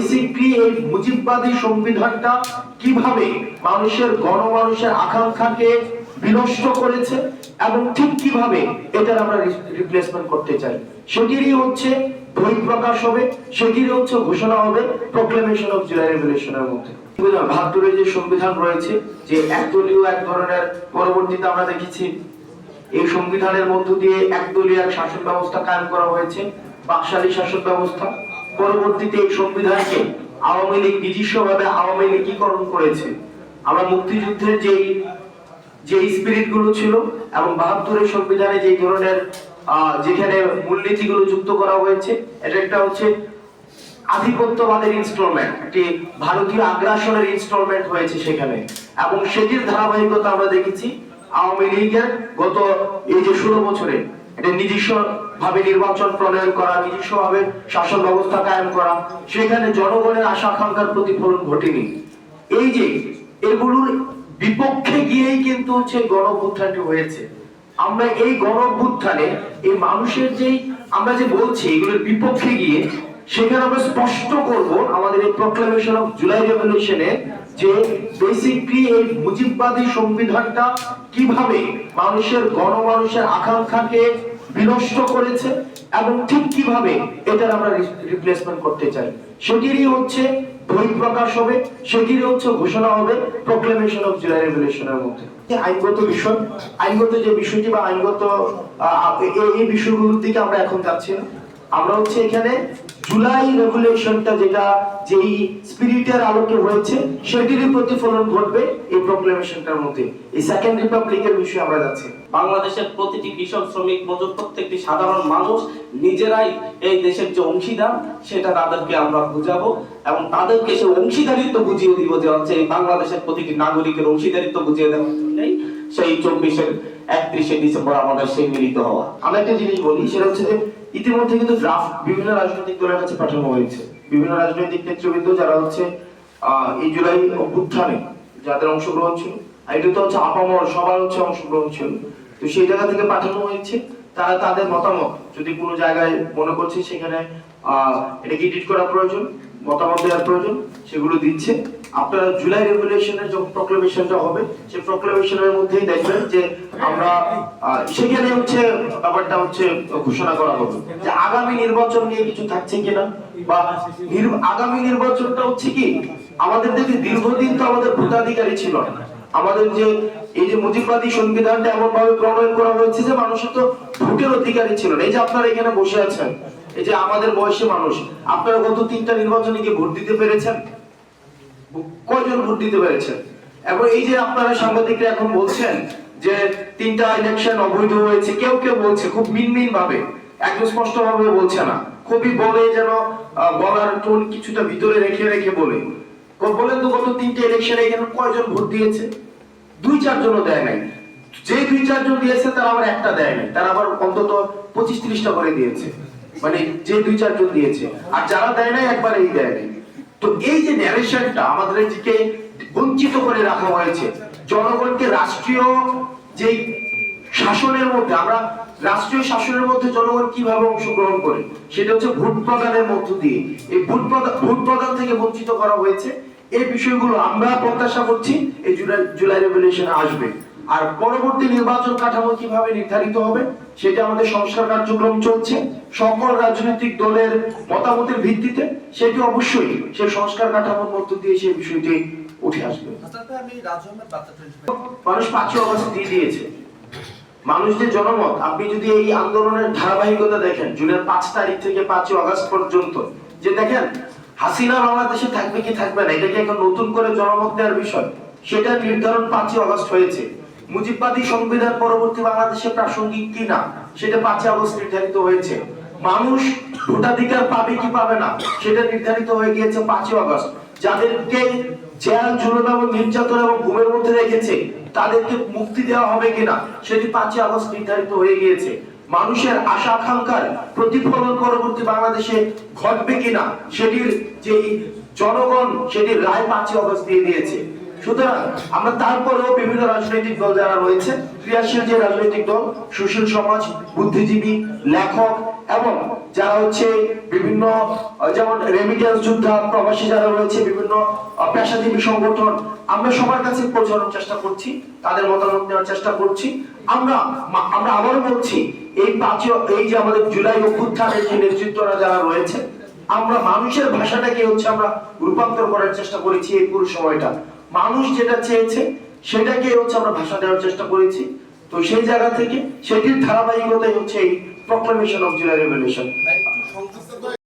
Basically এই মুজিববাদী সংবিধানটা কীভাবে মানুষের গণমানুষের আকাঙ্ক্ষাকে বিনষ্ট করেছে এবং ঠিক কীভাবে এটার আমরা রিপ্লেসমেন্ট করতে চাই? সেটিরই হচ্ছে বই প্রকাশ হবে, সেটিরই হচ্ছে ঘোষণা হবে অফ মধ্যে। যে সংবিধান রয়েছে, যে একদলীয় এক ধরনের পরবর্তীতে আমরা দেখেছি, এই সংবিধানের মধ্য দিয়ে একদলীয় এক শাসন ব্যবস্থা কায়েম করা হয়েছে, বাকশালী শাসন ব্যবস্থা। পরবর্তীতে এই সংবিধানকে আওয়ামী লীগ নিজস্বভাবে আওয়ামী লীগীকরণ করেছে? আমরা মুক্তিযুদ্ধের যেই যে স্পিরিটগুলো ছিল এবং বাহাত্তরের সংবিধানে যে ধরনের যেখানে মূলনীতিগুলো যুক্ত করা হয়েছে, এটা একটা হচ্ছে আধিপত্যবাদের ইনস্টলমেন্ট একটি ভারতীয় আগ্রাসনের ইনস্টলমেন্ট হয়েছে সেখানে। এবং সেটির ধারাবাহিকতা আমরা দেখেছি, আওয়ামী লীগের গত এই যে ষোলো বছরে এটা নিজস্ব ভাবে নির্বাচন প্রণয়ন করা নিজস্ব ভাবে শাসন ব্যবস্থা কায়েম করা, সেখানে জনগণের আশা আকাঙ্ক্ষার প্রতিফলন ঘটেনি। এই যে এগুলোর বিপক্ষে গিয়েই কিন্তু হচ্ছে গণ অভ্যুত্থানটি হয়েছে। আমরা এই গণ অভ্যুত্থানে এই মানুষের যেই আমরা যে বলছি এগুলোর বিপক্ষে গিয়ে, সেখানে আমরা স্পষ্ট করব আমাদের এই প্রোক্লামেশন অফ জুলাই রেভলিউশনে যে বেসিকলি এই মুজিববাদী সংবিধানটা কীভাবে মানুষের, গণমানুষের আকাঙ্ক্ষাকে বিনষ্ট করেছে এবং ঠিক কীভাবে এটার আমরা রিপ্লেসমেন্ট করতে চাই। সেটিরই হচ্ছে বই প্রকাশ হবে, সেটিরই হচ্ছে ঘোষণা হবে প্রোক্লেমেশন অফ জুলাই রেভলিউশনের মধ্যে। আইনগত বিষয়, আইনগত যে বিষয়টি বা আইনগত এই বিষয়গুলোর দিকে আমরা এখন যাচ্ছি না। আমরা হচ্ছে এখানে জুলাই রেগুলেশনটা যেটা যেই স্পিরিটের আলোকে হয়েছে সেটিরই প্রতিফলন ঘটবে এই প্রোক্লেমেশনটার মধ্যে। এই সেকেন্ড রিপাবলিকের বিষয়ে আমরা যাচ্ছি। বাংলাদেশের প্রতিটি কৃষক শ্রমিক মজুর প্রত্যেকটি সাধারণ মানুষ নিজেরাই এই দেশের যে অংশীদার সেটা তাদেরকে আমরা বুঝাবো এবং তাদেরকে সে অংশীদারিত্ব বুঝিয়ে দিব যে হচ্ছে এই বাংলাদেশের প্রতিটি নাগরিকের অংশীদারিত্ব বুঝিয়ে দেওয়ার জন্যই সেই চব্বিশের একত্রিশে ডিসেম্বর আমাদের সেই মিলিত হওয়া। আমি একটা জিনিস বলি সেটা হচ্ছে যে ইতিমধ্যে কিন্তু ড্রাফট বিভিন্ন রাজনৈতিক দলের কাছে পাঠানো হয়েছে। বিভিন্ন রাজনৈতিক নেতৃবৃন্দ যারা হচ্ছে আহ, এই জুলাই অভ্যুত্থানে যাদের অংশগ্রহণ ছিল আর এটা তো হচ্ছে আপামর সবার হচ্ছে অংশগ্রহণ ছিল। তো সেই জায়গা থেকে পাঠানো হয়েছে। তারা তাদের মতামত যদি কোনো জায়গায় মনে করছে সেখানে আহ, এটাকে এডিট করা প্রয়োজন মতামত দেওয়ার প্রয়োজন সেগুলো দিচ্ছে। আপনারা জুলাই রেগুলেশনের যখন প্রক্লেমেশনটা হবে, সেই প্রক্লেমেশনের মধ্যেই দেখবেন যে আমরা সেখানে হচ্ছে ব্যাপারটা হচ্ছে ঘোষণা করা হবে যে আগামী নির্বাচন নিয়ে কিছু থাকছে কিনা বা আগামী নির্বাচনটা হচ্ছে কি? আমাদের দেখে দীর্ঘদিন তো আমাদের ভোটাধিকারী ছিল না। আমাদের যে, এই যে মুজিববাদী সংবিধানটা এমন ভাবে প্রণয়ন করা হয়েছে যে মানুষের তো ভোটের অধিকারী ছিল না। এই যে আপনারা এখানে বসে আছেন, এই যে আমাদের বয়সী মানুষ, আপনারা গত তিনটা নির্বাচনে কি ভোট দিতে পেরেছেন? কয়জন ভোট দিতে পেরেছেন? এবং এই যে আপনারা সাংবাদিকরা এখন বলছেন যে তিনটা ইলেকশন অবৈধ হয়েছে, কেউ কেউ বলছে, খুব মিনমিন ভাবে একদম স্পষ্ট ভাবে বলছে না। খুবই বলে যেন বলার টোন কিছুটা ভিতরে রেখে রেখে বলে। বলেন তো গত তিনটে ইলেকশনে এখানে কয়জন ভোট দিয়েছে? দুই চারজনও দেয় নাই। যে দুই চারজন দিয়েছে, তারা আবার একটা দেয় নাই। তারা আবার অন্তত পঁচিশ ত্রিশটা করে দিয়েছে। মানে যে দুই চারজন দিয়েছে। আর যারা দেয় নাই একবার এই দেয় নাই। তো এই যে ন্যারেশনটা আমাদেরকে বঞ্চিত করে রাখা হয়েছে, জনগণকে রাষ্ট্রীয় যেই শাসনের মধ্যে, আমরা রাষ্ট্রীয় শাসনের মধ্যে জনগণ কীভাবে অংশগ্রহণ করে, সেটা হচ্ছে ভোট প্রদানের মধ্য দিয়ে। এই ভোট প্রদান ভোট প্রদান থেকে বঞ্চিত করা হয়েছে। এই বিষয়গুলো আমরা প্রত্যাশা করছি, এই জুলাই জুলাই রেভলিউশনে আসবে। আর পরবর্তী নির্বাচন কাঠামো কীভাবে নির্ধারিত হবে সেটা আমাদের সংস্কার কার্যক্রম চলছে। সকল রাজনৈতিক দলের মতামতের ভিত্তিতে সেটি অবশ্যই সেই সংস্কার কাঠামোর মধ্য দিয়ে সেই বিষয়টি উঠে আসবে। মানুষ পাঁচই অগস্ট দিয়ে দিয়েছে। মানুষ যে জনমত, আপনি যদি এই আন্দোলনের ধারাবাহিকতা দেখেন, জুনের পাঁচ তারিখ থেকে পাঁচই অগস্ট পর্যন্ত, যে দেখেন, হাসিনা বাংলাদেশে থাকবে কি থাকবে না, এটাকে এখন নতুন করে জনমত দেওয়ার বিষয়, সেটা নির্ধারণ পাঁচই অগস্ট হয়েছে। মুজিববাদী সংবিধান পরবর্তী বাংলাদেশে প্রাসঙ্গিক কি না সেটা পাঁচই আগস্ট নির্ধারিত হয়েছে। মানুষ ভোটাধিকার পাবে কি পাবে না, সেটা নির্ধারিত হয়ে গিয়েছে পাঁচই আগস্ট। যাদেরকে জেল, জুলুম এবং নির্যাতন এবং ঘুমের মধ্যে রেখেছে, তাদেরকে মুক্তি দেওয়া হবে কিনা, সেটি পাঁচই আগস্ট নির্ধারিত হয়ে গিয়েছে। মানুষের আশা, আকাঙ্ক্ষার প্রতিফলন পরবর্তী বাংলাদেশে ঘটবে কিনা, সেটির যেই জনগণ, সেটির রায় পাঁচই আগস্ট দিয়ে দিয়েছে। সুতরাং আমরা তারপরেও বিভিন্ন রাজনৈতিক দল যারা রয়েছে, ক্রিয়াশীল যে রাজনৈতিক দল, সুশীল সমাজ, বুদ্ধিজীবী, লেখক এবং যারা হচ্ছে বিভিন্ন, যেমন যোদ্ধা, প্রবাসী যারা রয়েছে, বিভিন্ন পেশাজীবী সংগঠন, আমরা সবার কাছে চেষ্টা করছি, তাদের মতামত নেওয়ার চেষ্টা করছি। আমরা আমরা আবারও বলছি, এই পাঁচ এই যে আমাদের জুলাই অভ্যুত্থানের যে নেতৃত্বরা যারা রয়েছে, আমরা মানুষের ভাষাটাকে হচ্ছে আমরা রূপান্তর করার চেষ্টা করেছি এই পুরো সময়টা। মানুষ যেটা চেয়েছে সেটাকে হচ্ছে আমরা ভাষা দেওয়ার চেষ্টা করেছি। তো সেই জায়গা থেকে সেটির ধারাবাহিকতাই হচ্ছে এই প্রক্লামেশন অফ জুলাই রেভলিউশন